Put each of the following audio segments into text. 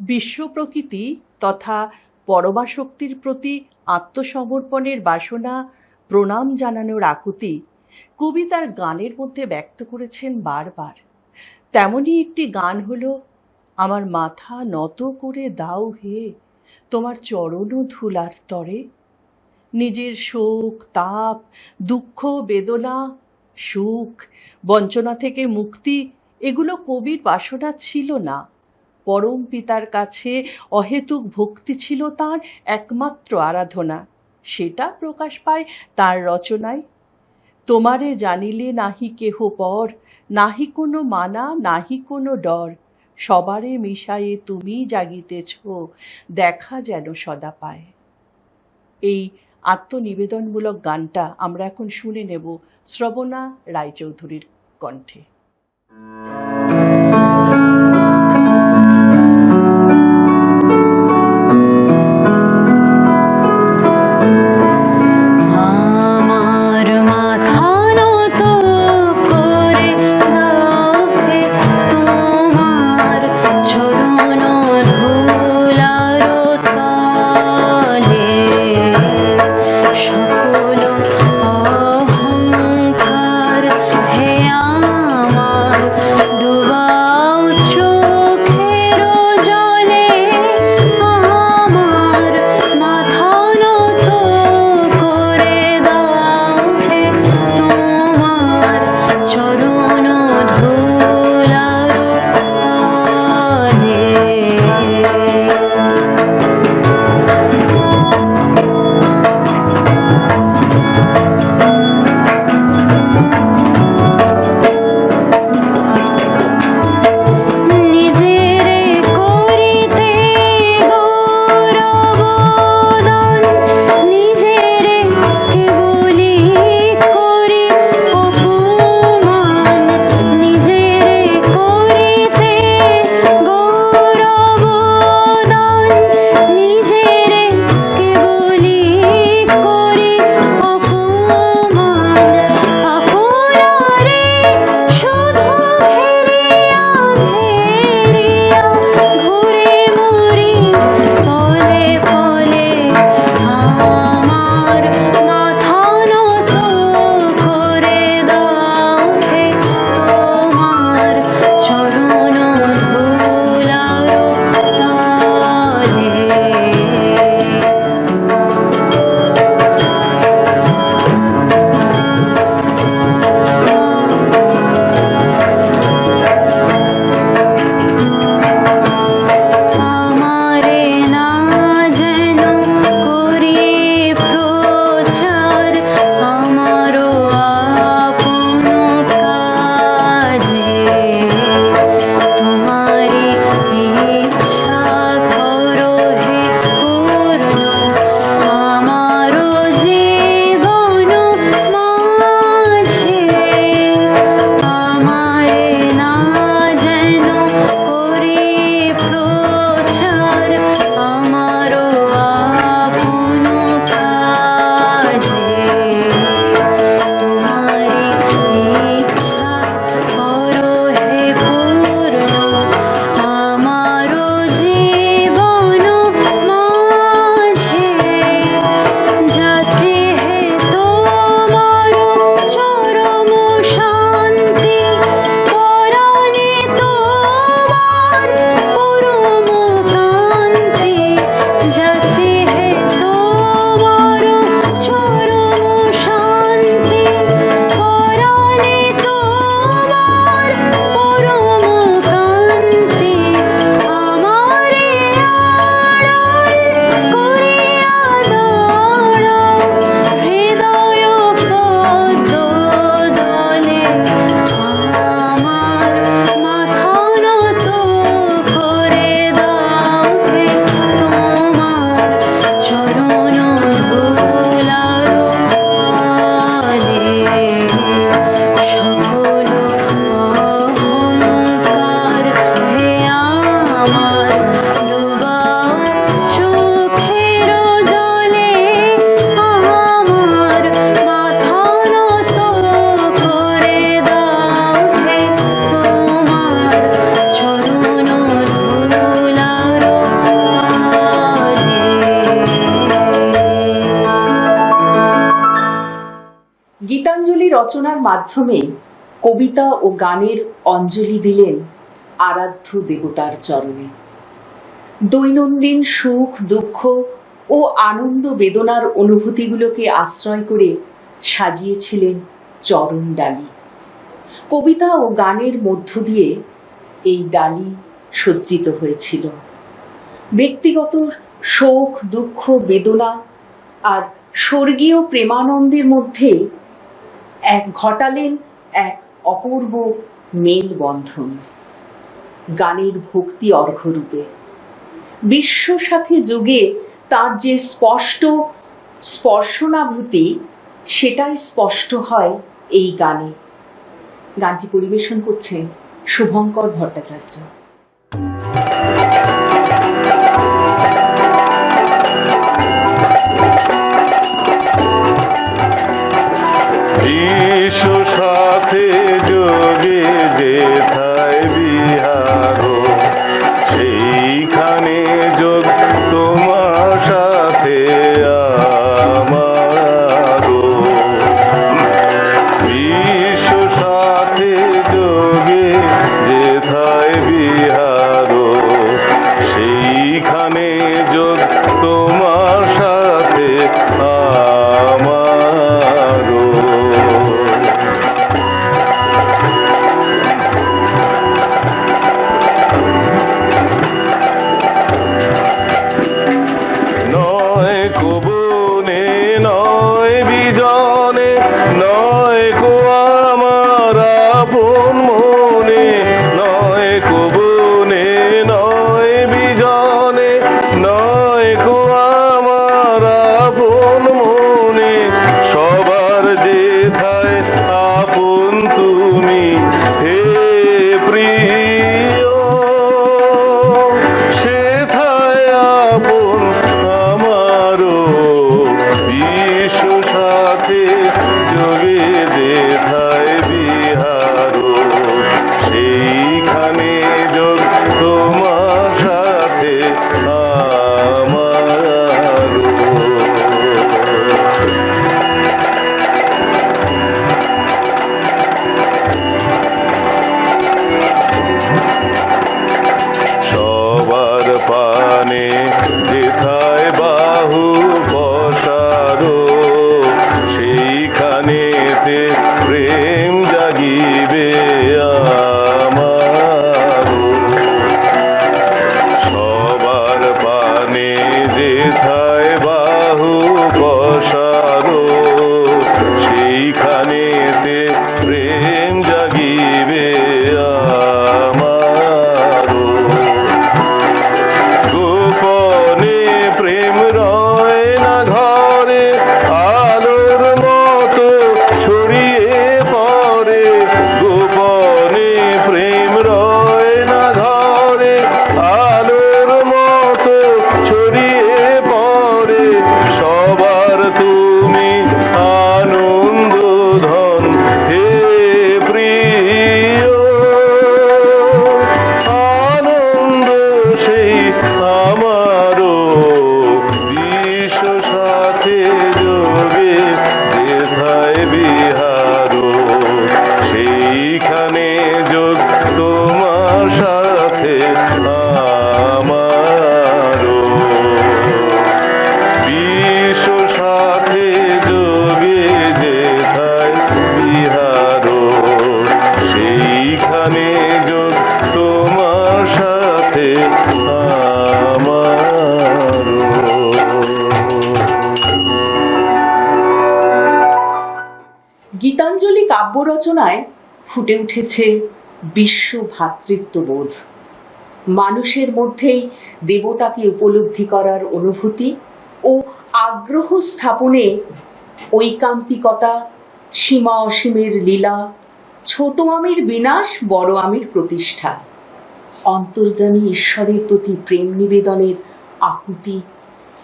বিশ্ব প্রকৃতি তথা পরমাশক্তির প্রতি আত্মসমর্পণের বাসনা প্রণাম জানানোর আকুতি কবি তার গানের মধ্যে ব্যক্ত করেছেন বারবার। তেমনই একটি গান হল, আমার মাথা নত করে দাও হে, তোমার চরণ ধুলার তরে। নিজের শোক, তাপ, দুঃখ, বেদনা, সুখ, বঞ্চনা থেকে মুক্তি, এগুলো কবির বাসনা ছিল না। পরম পিতার কাছে অহেতুক ভক্তি ছিল তার একমাত্র আরাধনা। সেটা প্রকাশ পায় তার রচনায়। তোমারে জানিলে নাহি কেহ পর, নাহি কোনো মানা, নাহি কোনো ডর। সবারে মিশায়ে তুমি জাগিতেছ, দেখা যেন সদা পায়। এই আত্মনিবেদনমূলক গানটা আমরা এখন শুনে নেব শ্রবণা রায়চৌধুরীর কণ্ঠে। মাধ্যমে কবিতা ও গানের অঞ্জলি দিলেন আরাধ্য দেবতার চরণে। দৈনন্দিন সুখ, দুঃখ ও আনন্দ বেদনার অনুভূতিগুলোকে আশ্রয় করে সাজিয়েছিলেন চরণ ডালি। কবিতা ও গানের মধ্য দিয়ে এই ডালি সজ্জিত হয়েছিল। ব্যক্তিগত শোক, দুঃখ, বেদনা আর স্বর্গীয় প্রেমানন্দের মধ্যে এক ঘটালেন এক অপূর্ব মেলবন্ধন। গানের ভক্তি অর্ঘ্যরূপে। বিশ্ব সাথে যোগে তার যে স্পষ্ট স্পর্শনাভূতি, সেটাই স্পষ্ট হয় এই গানে। গানটি পরিবেশন করছেন শুভঙ্কর ভট্টাচার্য। আপন ফুটে উঠেছে বিশ্ব ভ্রাতৃত্ববোধ মানুষের মধ্যেই দেবতাকে উপলব্ধি করার অনুভূতি ও আগ্রহ স্থাপনে ঐকান্তিকতা, সীমা অসীমের লীলা, ছোট আমের বিনাশ, বড় আমের প্রতিষ্ঠা। অন্তর্জামী ঈশ্বরের প্রতি প্রেম নিবেদনের আকুতি।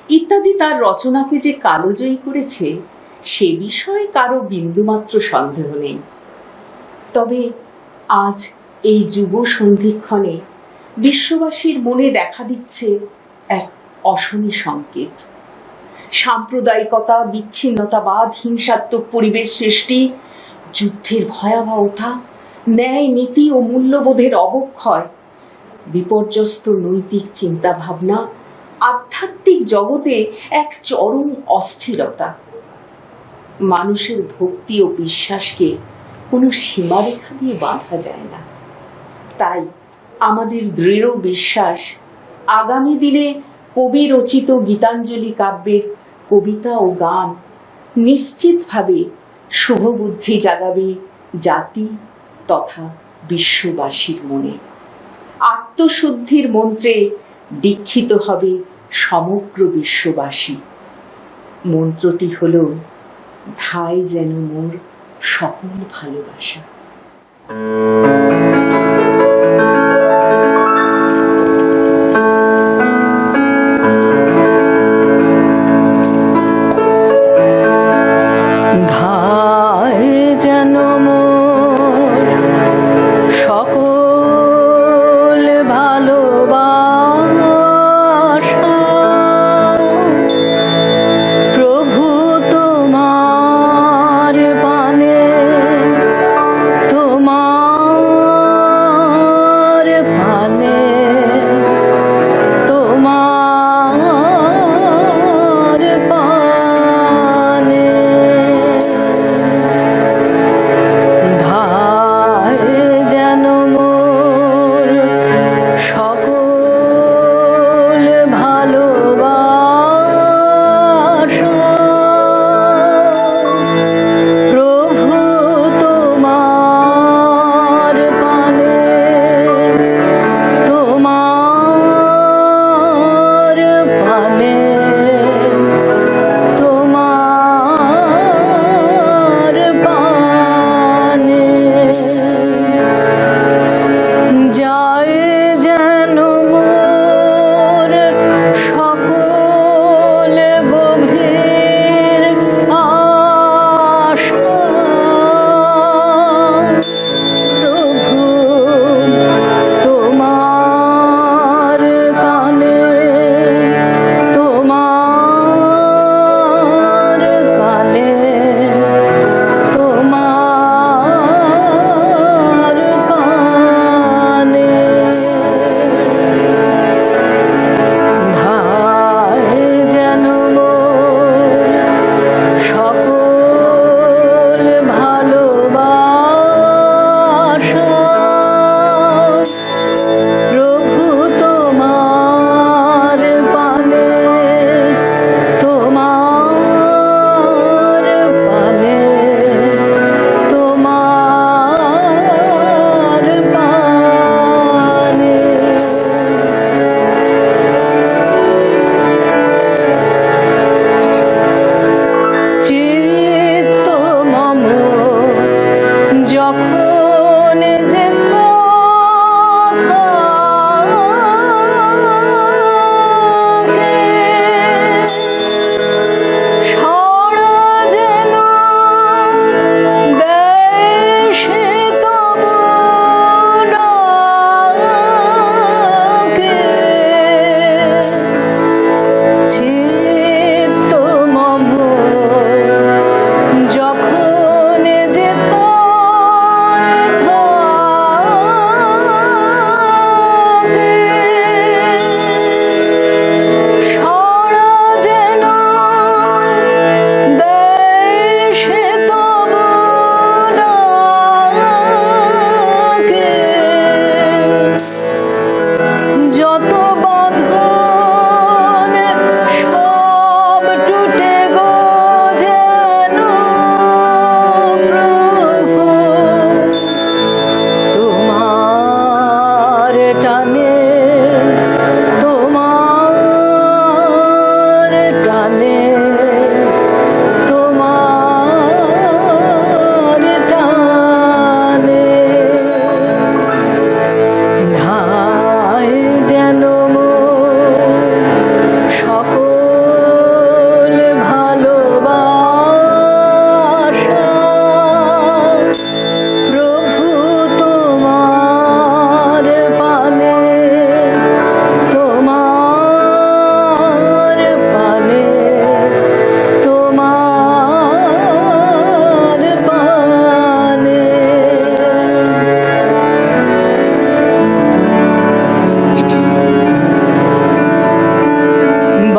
ইত্যাদি তার রচনাকে যে কালোজয়ী করেছে, সে বিষয়ে কারও বিন্দুমাত্র সন্দেহ নেই। তবে আজ এই যুব সন্ধিক্ষণে বিশ্ববাসীর মনে দেখা দিচ্ছে এক অশনি সংকেত। সাম্প্রদায়িকতা, বিচ্ছিন্নতাবাদ, হিংসাত্মক পরিবেশ সৃষ্টি, যুদ্ধের ভয়াবহতা, ন্যায় নীতি ও মূল্যবোধের অবক্ষয়, বিপর্যস্ত নৈতিক চিন্তাভাবনা, আধ্যাত্মিক জগতে এক চরম অস্থিরতা। মানুষের ভক্তি ও বিশ্বাসকে কোনো সীমারেখা দিয়ে বাঁধা যায় না। তাই আমাদের দৃঢ় বিশ্বাস, আগামী দিনে কবি রচিত গীতাঞ্জলি কাব্যের কবিতা ও গান নিশ্চিতভাবে শুভবুদ্ধি জাগাবে জাতি তথা বিশ্ববাসীর মনে। আত্মশুদ্ধির মন্ত্রে দীক্ষিত হবে সমগ্র বিশ্ববাসী। মন্ত্রটি হল ধায় যেন মোর সকল ভালোবাসা।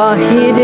Wahid